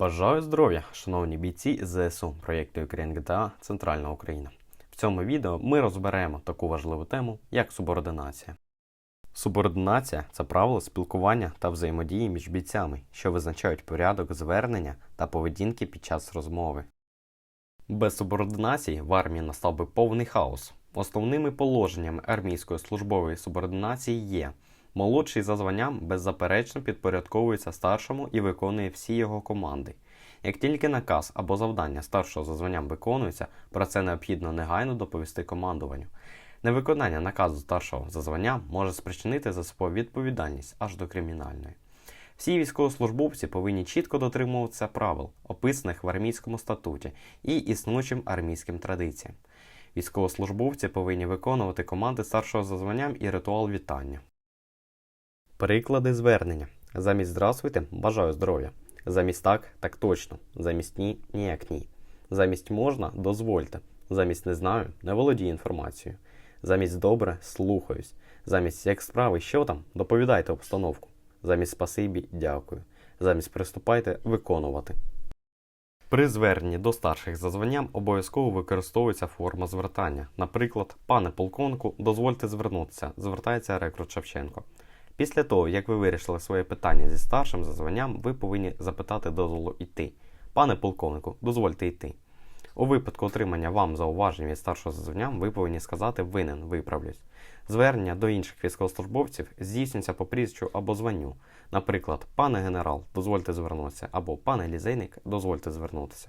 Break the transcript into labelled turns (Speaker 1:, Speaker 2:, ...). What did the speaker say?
Speaker 1: Бажаю здоров'я, шановні бійці ЗСУ проєкту Ukraine GTA Центральна Україна. В цьому відео ми розберемо таку важливу тему, як субординація. Субординація це правила спілкування та взаємодії між бійцями, що визначають порядок звернення та поведінки під час розмови. Без субординації в армії настав би повний хаос. Основними положеннями армійської службової субординації є Молодший за званням беззаперечно підпорядковується старшому і виконує всі його команди. Як тільки наказ або завдання старшого за званням виконується, про це необхідно негайно доповісти командуванню. Невиконання наказу старшого за званням може спричинити за собою відповідальність аж до кримінальної. Всі військовослужбовці повинні чітко дотримуватися правил, описаних в армійському статуті і існуючим армійським традиціям. Військовослужбовці повинні виконувати команди старшого за званням і ритуал вітання. Приклади звернення. Замість здравствуйте бажаю здоров'я. Замість так, так точно. Замість ні, ніяк ні. Замість можна дозвольте. Замість не знаю, не володію інформацією. Замість добре слухаюсь. Замість як справи, що там, доповідайте обстановку. Замість спасибі дякую. Замість приступайте виконувати. При зверненні до старших за званням обов'язково використовується форма звертання. Наприклад, пане полковнику, дозвольте звернутися, звертається рекрут Шевченко. Після того, як ви вирішили своє питання зі старшим за званням, ви повинні запитати дозволу йти. Пане полковнику, дозвольте йти. У випадку отримання вам зауважень від старшого за званням, ви повинні сказати винен, виправлюсь. Звернення до інших військовослужбовців здійснюється по прізвищу або званню. Наприклад, пане генерал, дозвольте звернутися, або пане лізейник, дозвольте звернутися.